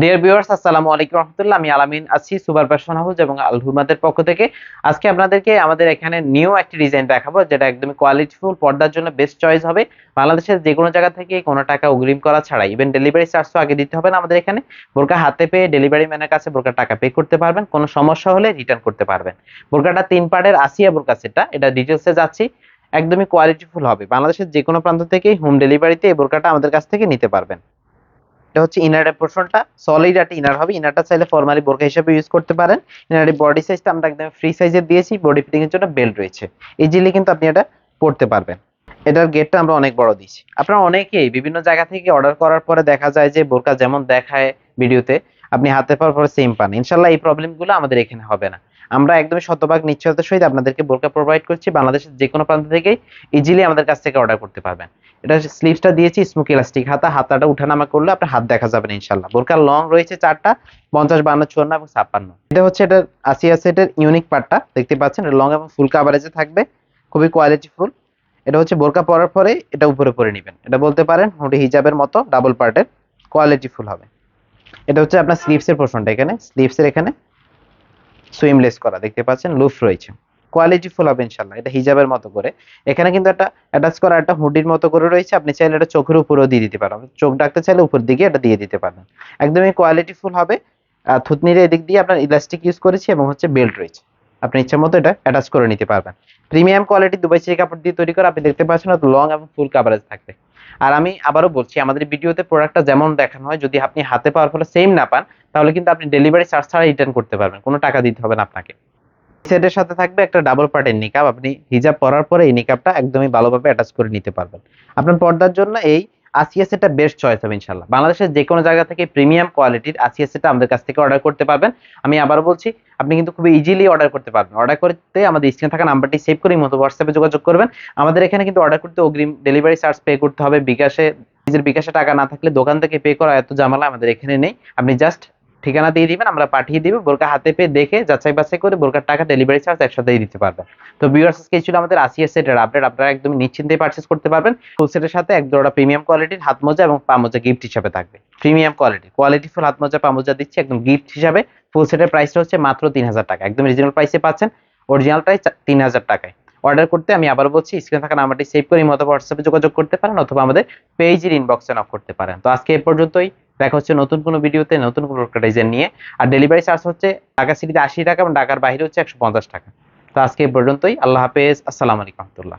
Dear viewers আসসালামু আলাইকুম রহমতুল্লাহ। আমি আলামিন আছি সুপার ফ্যাশন হাউস এবং আল হুমাদের পক্ষ থেকে। আজকে আপনাদেরকে আমাদের এখানে নিউ একটি ডিজাইন দেখাবো, যেটা একদমই কোয়ালিটিফুল পর্দার জন্য বেস্ট চয়েস হবে। বাংলাদেশের যে কোনো জায়গা থেকে কোনো টাকা অগ্রিম করা ছাড়া ইভেন ডেলিভারি চার্জও আগে দিতে হবে না আমাদের এখানে। বোরকা হাতে পেয়ে ডেলিভারি ম্যানের কাছে বোরকার টাকা পে করতে পারবেন, কোনো সমস্যা হলে রিটার্ন করতে পারবেন। বোরকাটা তিন পার্টের আসিয়া বোরকা সেটা এটা ডিটেলসে যাচ্ছি। একদমই কোয়ালিটিফুল হবে। বাংলাদেশের যে কোনো প্রান্ত থেকেই হোম ডেলিভারিতে এই বোরকাটা আমাদের কাছ থেকে নিতে পারবেন। এটা হচ্ছে ইনারের পোর্শনটা সলিড একটা ইনার হবে। ইনারটা চাইলে ফর্মালি বোরকা হিসেবে ইউজ করতে পারেন। ইনারের বডি সাইজটা আমরা একদম ফ্রি সাইজের দিয়েছি। বডি ফিটিং এর জন্য বেল্ট রয়েছে। ইজিলি কিন্তু আপনি এটা পড়তে পারবেন। এটার গেটটা আমরা অনেক বড় দিয়েছি। আপনারা অনেকেই বিভিন্ন জায়গা থেকে অর্ডার করার পরে দেখা যায় যে বোরকা যেমন দেখায় ভিডিওতে, আপনি হাতে পাওয়ার পরে সেম পান। ইনশাল্লাহ এই প্রবলেমগুলো আমাদের এখানে হবে না। আমরা একদমই শতভাগ নিশ্চয়তার সহিত আপনাদেরকে বোরকা প্রোভাইড করছি। বাংলাদেশের যে কোনো প্রান্ত থেকেই ইজিলি আমাদের কাছ থেকে অর্ডার করতে পারবেন। এটা স্লিভসটা দিয়েছি স্মোক ইলাস্টিক হাতা, হাতাটা উঠানামা করলে আপনার হাত দেখা যাবে না ইনশাল্লাহ বোরকার লং রয়েছে চারটা, পঞ্চাশ, বান্ন, চুয়ান্ন এবং ছাপ্পান্ন। এটা হচ্ছে এটা আসিয়া সেটের ইউনিক পার্টটা দেখতে পাচ্ছেন? এটা লং এবং ফুল কাভারেজে থাকবে, খুবই কোয়ালিটি ফুল এটা হচ্ছে বোরকা পরার পরে এটা উপরে পরে নেবেন। এটা বলতে পারেন হুডি হিজাবের মতো ডাবল পার্টের কোয়ালিটি ফুল হবে। এটা হচ্ছে আপনার স্লিভসের পোর্শনটা এখানে। স্লিভসের এখানে সুইমলেস করা, দেখতে পাচ্ছেন? লুফ রয়েছে। কোয়ালিটি ফুল হবে ইনশাল্লাহ এটা হিজাবের মতো করে। এখানে কিন্তু একটা অ্যাটাচ করা একটা হুডির মতো করে রয়েছে, আপনি চাইলে এটা চোখের উপরেও দিয়ে দিতে পারেন। চোখ ডাকতে চাইলে উপর দিকে এটা দিয়ে দিতে পারবেন একদমই কোয়ালিটি ফুল হবে। থুতনির এদিক দিয়ে আপনার ইলাস্টিক ইউজ করেছি এবং হচ্ছে বেল্ট রয়েছে। আপনি ইচ্ছা মতো এটা অ্যাটাচ করে নিতে পারবেন। প্রিমিয়াম কোয়ালিটি দুবাই চেরি কাপড় দিয়ে তৈরি করা, আপনি দেখতে পাচ্ছেন লং এবং ফুল কাভারেজ থাকবে। আর আমি আবারও বলছি, আমাদের ভিডিওতে প্রোডাক্টটা যেমন দেখানো হয়, যদি আপনি হাতে পাওয়ার ফলে সেম না পান, তাহলে কিন্তু আপনি ডেলিভারি চার্জ ছাড়া রিটার্ন করতে পারবেন। কোনো টাকা দিতে হবে না আপনাকে। সেটের সাথে থাকবে একটা ডাবল পার্টের নিকাব আপনি হিজাব পরার পরে এই নিকাবটা একদমই ভালোভাবে অ্যাটাচ করে নিতে পারবেন। আপনার পর্দার জন্য এই আসিয়া সেটটা বেস্ট চয়েস হবে ইনশাল্লাহ বাংলাদেশের যে কোনো জায়গা থেকে প্রিমিয়াম কোয়ালিটির আসিয়া সেটটা আমাদের কাছ থেকে অর্ডার করতে পারবেন। আমি আবার বলছি, আপনি কিন্তু খুব ইজিলি অর্ডার করতে পারবেন। অর্ডার করতে আমাদের স্ক্রিনে থাকা নাম্বারটি সেভ করে মতো হোয়াটসঅ্যাপে যোগাযোগ করবেন। আমাদের এখানে কিন্তু অর্ডার করতে অগ্রিম ডেলিভারি চার্জ পে করতে হবে। বিকাশে, নিজের বিকাশে টাকা না থাকলে দোকান থেকে পে করা এত জামালা আমাদের এখানে নেই। আপনি জাস্ট ঠিকানা দিয়ে দিবেন, আমরা পাঠিয়ে দিব, বোরকা হাতে পেয়ে দেখে যাচাই বাছাই করে বোরকার টাকা ডেলিভারি চার্জ একসাথেই দিতে পারবেন। তো ভিউয়ার্স আজকে ছিল আমাদের আসিয়া সেটের আপডেট আপনারা একদম নিশ্চিন্তে পারচেস করতে পারবেন। ফুল সেটের সাথে এক জোড়া প্রিমিয়াম কোয়ালিটির হাত মোজা এবং পা মোজা গিফট হিসাবে থাকবে। প্রিমিয়াম কোয়ালিটি কোয়ালিটি ফুল হাত মোজা, পা মোজা দিচ্ছি একদম গিফট হিসাবে। ফুল সেটের প্রাইসটা হচ্ছে মাত্র তিন হাজার টাকা, একদম রিজনেবল প্রাইসে পাচ্ছেন। অরিজিনালটাই তিন হাজার টাকায়। অর্ডার করতে আমি আবার বলছি স্ক্রিনে থাকা নাম্বারটি সেভ করে মতো হোয়াটসঅ্যাপে যোগাযোগ করতে পারেন অথবা আমাদের পেজের ইনবক্সে নক করতে পারেন। তো আজকে এ পর্যন্তই। দেখা হচ্ছে নতুন কোনো ভিডিওতে, নতুন কোনো ডিজাইন নিয়ে। আর ডেলিভারি চার্জ হচ্ছে ঢাকা সিটিতে আশি টাকা এবং ঢাকার বাইরে হচ্ছে একশো পঞ্চাশ টাকা। তো আজকে এই পর্যন্তই। আল্লাহ হাফেজ। আসসালামু আলাইকুম রহমতুল্লাহ।